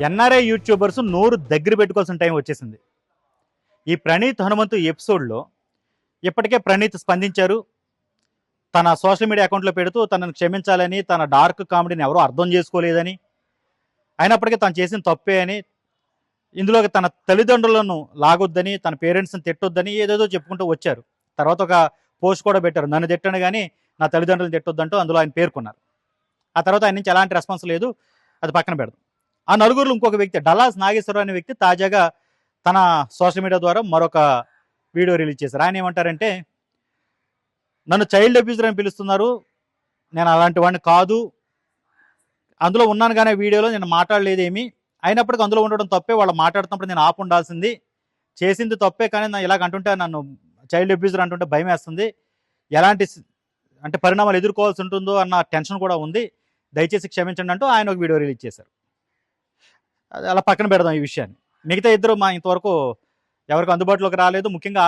NRI YouTubers నోరు దగ్గర పెట్టుకోవాల్సిన టైం వచ్చేసింది. ఈ ప్రణీత్ హనుమంతు ఎపిసోడ్లో ఇప్పటికే ప్రణీత్ స్పందించారు. తన సోషల్ మీడియా అకౌంట్లో పెడుతూ తనను క్షమించాలని తన డార్క్ కామెడీని ఎవరూ అర్థం చేసుకోలేదని అయినప్పటికీ తను చేసిన తప్పే అని ఇందులో తన తల్లిదండ్రులను లాగొద్దని తన పేరెంట్స్ని తిట్టొద్దని ఏదేదో చెప్పుకుంటూ వచ్చారు. తర్వాత ఒక పోస్ట్ కూడా పెట్టారు. నన్ను తిట్టను కానీ నా తల్లిదండ్రులను తిట్టొద్దంటూ అందులో ఆయన పేర్కొన్నారు. ఆ తర్వాత ఆయన నుంచి ఎలాంటి రెస్పాన్స్ లేదు. అది పక్కన పెడదాం. ఆ నలుగురు ఇంకొక వ్యక్తి డల్లాస్ నాగేశ్వరరావు అనే వ్యక్తి తాజాగా తన సోషల్ మీడియా ద్వారా మరొక వీడియో రిలీజ్ చేశారు. ఆయన ఏమంటారంటే నన్ను చైల్డ్ అబ్యూజర్ అని పిలుస్తున్నారు. నేను అలాంటి వాడిని కాదు. అందులో ఉన్నాను కానీ వీడియోలో నేను మాట్లాడలేదేమి. అయినప్పటికీ అందులో ఉండడం తప్పే. వాళ్ళు మాట్లాడుతున్నప్పుడు నేను ఆపు ఉండాల్సింది. చేసింది తప్పే కానీ నా ఇలాగ అంటుంటే నన్ను చైల్డ్ అబ్యూజర్ అంటుంటే భయం వేస్తుంది ఎలాంటి అంటే పరిణామాలు ఎదుర్కోవాల్సి ఉంటుందో అన్న టెన్షన్ కూడా ఉంది. దయచేసి క్షమించండి అంటూ ఆయన ఒక వీడియో రిలీజ్ చేశారు. అలా పక్కన పెడదాం ఈ విషయాన్ని. మిగతా ఇద్దరు మా ఇంతవరకు ఎవరికి అందుబాటులోకి రాలేదు. ముఖ్యంగా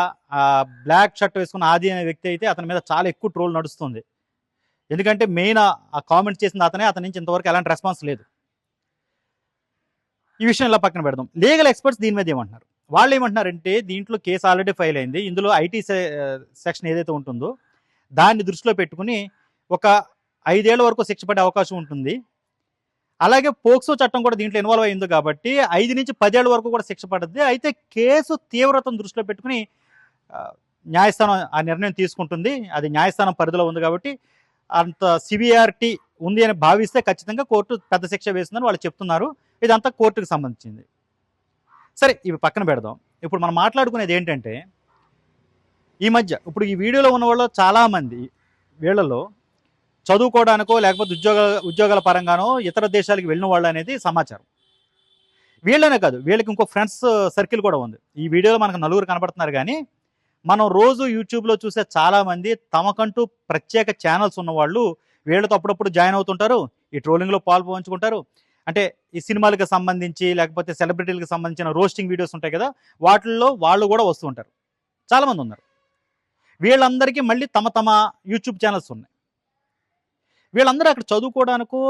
బ్లాక్ షర్ట్ వేసుకున్న ఆది అనే వ్యక్తి అయితే అతని మీద చాలా ఎక్కువ ట్రోల్ నడుస్తుంది. ఎందుకంటే మెయిన్ ఆ కామెంట్ చేసిన అతనే. అతని నుంచి ఇంతవరకు ఎలాంటి రెస్పాన్స్ లేదు. ఈ విషయం ఇలా పక్కన పెడదాం. లీగల్ ఎక్స్పర్ట్స్ దీని మీద ఏమంటున్నారు? వాళ్ళు ఏమంటున్నారంటే దీంట్లో కేసు ఆల్రెడీ ఫైల్ అయింది. ఇందులో ఐటీ సెక్షన్ ఏదైతే ఉంటుందో దాన్ని దృష్టిలో పెట్టుకుని ఒక ఐదేళ్ళ వరకు శిక్ష పడే అవకాశం ఉంటుంది. అలాగే పోక్సో చట్టం కూడా దీంట్లో ఇన్వాల్వ్ అయింది కాబట్టి ఐదు నుంచి పదేళ్ళ వరకు కూడా శిక్ష పడుతుంది అయితే కేసు తీవ్రతను దృష్టిలో పెట్టుకుని న్యాయస్థానం ఆ నిర్ణయం తీసుకుంటుంది. అది న్యాయస్థానం పరిధిలో ఉంది కాబట్టి అంత సివిఆర్టీ ఉంది అని భావిస్తే ఖచ్చితంగా కోర్టు పెద్ద శిక్ష వేస్తుందని వాళ్ళు చెప్తున్నారు. ఇదంతా కోర్టుకు సంబంధించింది. సరే ఇవి పక్కన పెడదాం. ఇప్పుడు మనం మాట్లాడుకునేది ఏంటంటే ఈ మధ్య ఇప్పుడు ఈ వీడియోలో ఉన్న వాళ్ళు చాలామంది వీళ్ళలో చదువుకోవడానికో లేకపోతే ఉద్యోగ ఉద్యోగాల పరంగానో ఇతర దేశాలకు వెళ్ళిన వాళ్ళు అనేది సమాచారం. వీళ్ళనే కాదు వీళ్ళకి ఇంకో ఫ్రెండ్స్ సర్కిల్ కూడా ఉంది. ఈ వీడియోలో మనకు నలుగురు కనపడుతున్నారు కానీ మనం రోజు యూట్యూబ్లో చూసే చాలామంది తమకంటూ ప్రత్యేక ఛానల్స్ ఉన్న వాళ్ళు వీళ్ళతో అప్పుడప్పుడు జాయిన్ అవుతుంటారు ఈ ట్రోలింగ్లో పాల్పంచుకుంటారు. అంటే ఈ సినిమాలకు సంబంధించి లేకపోతే సెలబ్రిటీలకు సంబంధించిన రోస్టింగ్ వీడియోస్ ఉంటాయి కదా వాటిల్లో వాళ్ళు కూడా వస్తూ ఉంటారు. చాలామంది ఉన్నారు. వీళ్ళందరికీ మళ్ళీ తమ తమ యూట్యూబ్ ఛానల్స్ ఉన్నాయి. వీళ్ళందరూ అక్కడ చదువుకోవడానికో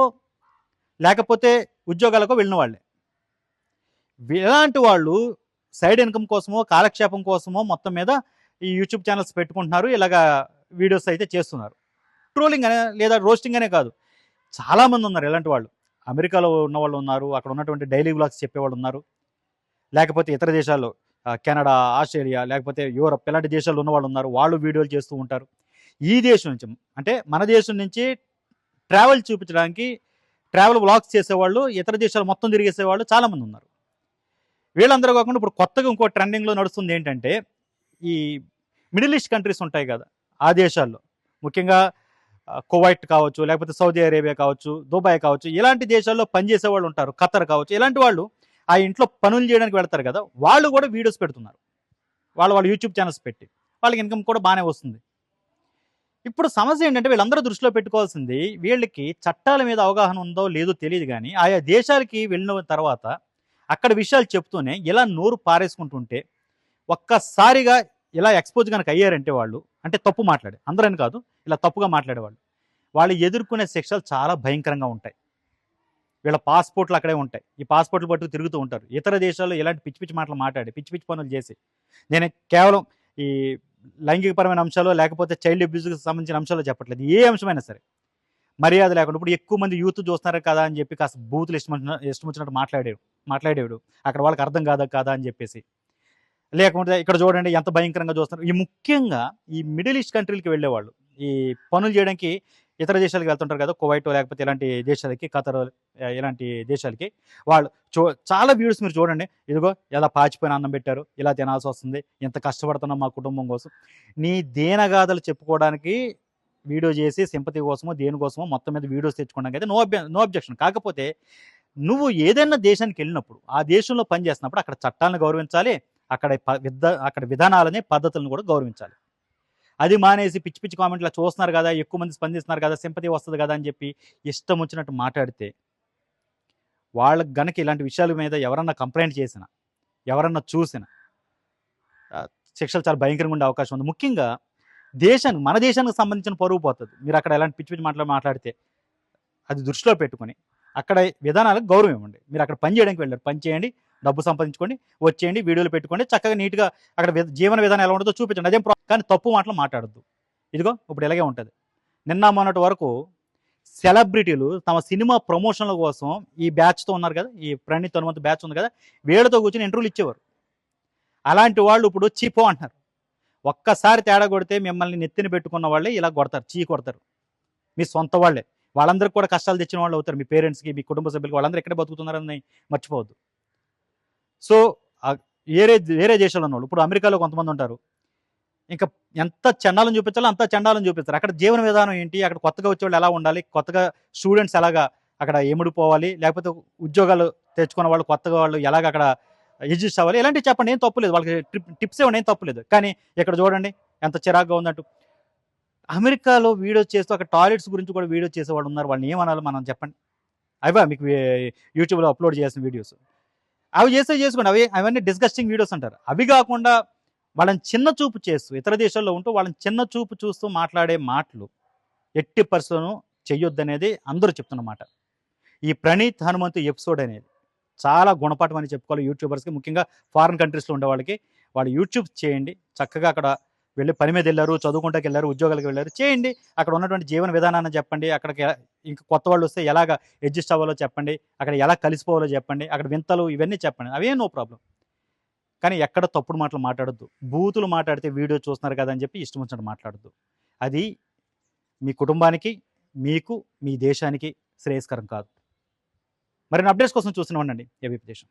లేకపోతే ఉద్యోగాలకో వెళ్ళిన వాళ్ళే. ఇలాంటి వాళ్ళు సైడ్ ఇన్కమ్ కోసమో కాలక్షేపం కోసమో మొత్తం మీద ఈ యూట్యూబ్ ఛానల్స్ పెట్టుకుంటున్నారు. ఇలాగా వీడియోస్ అయితే చేస్తున్నారు. ట్రోలింగ్ అనే లేదా రోస్టింగ్ అనే కాదు. చాలామంది ఉన్నారు ఇలాంటి వాళ్ళు. అమెరికాలో ఉన్న వాళ్ళు ఉన్నారు అక్కడ ఉన్నటువంటి డైలీ బ్లాగ్స్ చెప్పేవాళ్ళు ఉన్నారు. లేకపోతే ఇతర దేశాల్లో కెనడా ఆస్ట్రేలియా లేకపోతే యూరప్ ఇలాంటి దేశాల్లో ఉన్న వాళ్ళు ఉన్నారు. వాళ్ళు వీడియోలు చేస్తూ ఉంటారు. ఈ దేశం నుంచి అంటే మన దేశం నుంచి ట్రావెల్ చూపించడానికి ట్రావెల్ బ్లాగ్స్ చేసేవాళ్ళు ఇతర దేశాలు మొత్తం తిరిగేసేవాళ్ళు చాలామంది ఉన్నారు. వీళ్ళందరూ కాకుండా ఇప్పుడు కొత్తగా ఇంకో ట్రెండింగ్లో నడుస్తుంది ఏంటంటే ఈ మిడిల్ ఈస్ట్ కంట్రీస్ ఉంటాయి కదా ఆ దేశాల్లో. ముఖ్యంగా కువైట్ కావచ్చు లేకపోతే సౌదీ అరేబియా కావచ్చు దుబాయ్ కావచ్చు ఇలాంటి దేశాల్లో పనిచేసే వాళ్ళు ఉంటారు. ఖతర్ కావచ్చు ఇలాంటి వాళ్ళు ఆ ఇంట్లో పనులు చేయడానికి వెళ్తారు కదా వాళ్ళు కూడా వీడియోస్ పెడుతున్నారు. వాళ్ళు వాళ్ళు యూట్యూబ్ ఛానల్స్ పెట్టి వాళ్ళకి ఇన్కమ్ కూడా బాగానే వస్తుంది. ఇప్పుడు సమస్య ఏంటంటే వీళ్ళందరూ దృష్టిలో పెట్టుకోవాల్సింది వీళ్ళకి చట్టాల మీద అవగాహన ఉందో లేదో తెలియదు కానీ ఆయా దేశాలకి వెళ్ళిన తర్వాత అక్కడ విషయాలు చెప్తూనే ఇలా నోరు పారేసుకుంటుంటే ఒక్కసారిగా ఇలా ఎక్స్పోజ్ కనుక అయ్యారంటే వాళ్ళు అంటే తప్పు మాట్లాడే అందరని కాదు ఇలా తప్పుగా మాట్లాడేవాళ్ళు. వాళ్ళు ఎదుర్కొనే శిక్షలు చాలా భయంకరంగా ఉంటాయి. వీళ్ళ పాస్పోర్ట్లు అక్కడే ఉంటాయి. ఈ పాస్పోర్ట్లు పట్టుకు తిరుగుతూ ఉంటారు. ఇతర దేశాల్లో ఇలాంటి పిచ్చి పిచ్చి మాటలు మాట్లాడి పిచ్చి పిచ్చి పనులు చేసి నేను కేవలం ఈ లైంగికపరమైన అంశాలు లేకపోతే చైల్డ్ అబ్యూస్కి సంబంధించిన అంశాలు చెప్పట్లేదు. ఏ అంశమైనా సరే. మర్యాద లేకుండా ఇప్పుడు ఎక్కువ మంది యూత్ చూస్తున్నారు కదా అని చెప్పి కాస్త బూతులు ఇష్టం వచ్చిన- ఇష్టం వచ్చినట్టు మాట్లాడేడు మాట్లాడేవాడు. అక్కడ వాళ్ళకి అర్థం కాదా కాదా అని చెప్పేసి. లేకుంటే ఇక్కడ చూడండి ఎంత భయంకరంగా చూస్తున్నారు. ఈ ముఖ్యంగా ఈ మిడిల్ ఈస్ట్ కంట్రీలకి వెళ్ళేవాళ్ళు. ఈ పనులు చేయడానికి ఇతర దేశాలకు వెళ్తుంటారు కదా కువైట్ లేకపోతే ఇలాంటి దేశాలకి ఖతర్ ఇలాంటి దేశాలకి వాళ్ళు చూ చాలా వీడియోస్ మీరు చూడండి. ఇదిగో ఎలా పాచిపోయిన అన్నం పెట్టారు ఇలా తినాల్సి వస్తుంది ఎంత కష్టపడుతున్నాం మా కుటుంబం కోసం. నీ దేనగాథలు చెప్పుకోవడానికి వీడియో చేసి సింపతి కోసమో దేనికోసమో మొత్తం మీద వీడియోస్ తెచ్చుకోవడానికి అయితే నో అబ్జె నో అబ్జెక్షన్. కాకపోతే నువ్వు ఏదైనా దేశానికి వెళ్ళినప్పుడు ఆ దేశంలో పనిచేసినప్పుడు అక్కడ చట్టాలను గౌరవించాలి అక్కడ ప- విధ అక్కడ విధానాలని పద్ధతులను కూడా గౌరవించాలి. అది మానేసి పిచ్చి పిచ్చి కామెంట్లు చూస్తున్నారు కదా ఎక్కువ మంది స్పందిస్తున్నారు కదా సింపతి వస్తుంది కదా అని చెప్పి ఇష్టం వచ్చినట్టు మాట్లాడితే వాళ్ళకి గనక ఇలాంటి విషయాల మీద ఎవరన్నా కంప్లైంట్ చేసిన ఎవరన్నా చూసిన శిక్షలు చాలా భయంకరంగా ఉండే అవకాశం ఉంది. ముఖ్యంగా దేశానికి మన దేశానికి సంబంధించిన పరువు పోతుంది. మీరు అక్కడ ఎలాంటి పిచ్చి పిచ్చి మాటలు మాట్లాడితే అది దృష్టిలో పెట్టుకొని అక్కడ విధానాలకు గౌరవం ఇవ్వండి. మీరు అక్కడ పని చేయడానికి వెళ్ళారు పని చేయండి డబ్బు సంపాదించుకోండి వచ్చేయండి వీడియోలు పెట్టుకోండి చక్కగా నీట్గా అక్కడ వి- జీవన విధానం ఎలా ఉంటుందో చూపించండి. అదేం కానీ తప్పు మాటలు మాట్లాడద్దు. ఇదిగో ఇప్పుడు ఇలాగే ఉంటుంది. నిన్న మొన్నటి వరకు సెలబ్రిటీలు తమ సినిమా ప్రమోషన్ల కోసం ఈ బ్యాచ్తో ఉన్నారు కదా ఈ ప్రణీత్ హనుమంత్ బ్యాచ్ ఉంది కదా వీళ్ళతో కూర్చొని ఇంటర్వ్యూలు ఇచ్చేవారు. అలాంటి వాళ్ళు ఇప్పుడు చీపో అంటున్నారు. ఒక్కసారి తేడా కొడితే మిమ్మల్ని నెత్తిన పెట్టుకున్న వాళ్ళే ఇలా కొడతారు చీ కొడతారు. మీ సొంత వాళ్ళే. వాళ్ళందరికీ కూడా కష్టాలు తెచ్చిన వాళ్ళు అవుతారు. మీ పేరెంట్స్కి మీ కుటుంబ సభ్యులకి వాళ్ళందరూ ఎక్కడ బతుకుతున్నారని మర్చిపోవద్దు. సో వేరే వేరే దేశాల్లో ఉన్న వాళ్ళు ఇప్పుడు అమెరికాలో కొంతమంది ఉంటారు. ఇంకా ఎంత చండాలను చూపించాలో అంత చండాలను చూపిస్తారు. అక్కడ జీవన విధానం ఏంటి? అక్కడ కొత్తగా వచ్చే వాళ్ళు ఎలా ఉండాలి? కొత్తగా స్టూడెంట్స్ ఎలాగా అక్కడ ఎముడిపోవాలి లేకపోతే ఉద్యోగాలు తెచ్చుకున్న వాళ్ళు కొత్తగా వాళ్ళు ఎలాగ అక్కడ ఎడ్జస్ట్ అవ్వాలి? ఇలాంటివి చెప్పండి. ఏం తప్పులేదు వాళ్ళకి ట్రిప్ టిప్స్ ఇవ్వండి ఏం తప్పులేదు కానీ ఇక్కడ చూడండి ఎంత చిరాగ్గా ఉందంటూ. అమెరికాలో వీడియో చేస్తూ అక్కడ టాయిలెట్స్ గురించి కూడా వీడియో చేసే వాళ్ళు ఉన్నారు. వాళ్ళని ఏమనాలి మనం చెప్పండి. అవా మీకు యూట్యూబ్లో అప్లోడ్ చేసిన వీడియోస్. అవి చేస్తే చేసుకోండి. అవి అవన్నీ డిస్గస్టింగ్ వీడియోస్ అంటారు. అవి కాకుండా వాళ్ళని చిన్న చూపు చేస్తూ ఇతర దేశాల్లో ఉంటూ వాళ్ళని చిన్న చూపు చూస్తూ మాట్లాడే మాటలు ఎట్టి పరిస్థితులను చెయ్యొద్దనేది అందరూ చెప్తున్నమాట. ఈ ప్రణీత్ హనుమంతు ఎపిసోడ్ అనేది చాలా గుణపాఠం అని చెప్పుకోవాలి యూట్యూబర్స్కి. ముఖ్యంగా ఫారిన్ కంట్రీస్లో ఉండే వాళ్ళకి వాళ్ళు యూట్యూబ్ చేయండి. చక్కగా అక్కడ వెళ్ళి పని మీద వెళ్ళారు చదువుకుంటాకి వెళ్ళారు ఉద్యోగాలకు వెళ్ళారు చేయండి. అక్కడ ఉన్నటువంటి జీవన విధానాన్ని చెప్పండి. అక్కడికి ఇంకా కొత్త వాళ్ళు వస్తే ఎలాగ అడ్జస్ట్ అవ్వాలో చెప్పండి అక్కడ ఎలా కలిసిపోవాలో చెప్పండి అక్కడ వింతలు ఇవన్నీ చెప్పండి. అవే నో ప్రాబ్లం కానీ ఎక్కడ తప్పుడు మాటలు మాట్లాడొద్దు. బూతులు మాట్లాడితే వీడియో చూస్తున్నారు కదా అని చెప్పి ఇష్టం వచ్చినట్టు మాట్లాడద్దు. అది మీ కుటుంబానికి మీకు మీ దేశానికి శ్రేయస్కరం కాదు. మరి అప్డేట్స్ కోసం చూస్తున్నామండి ఉండండి ఏబీపీ దేశం.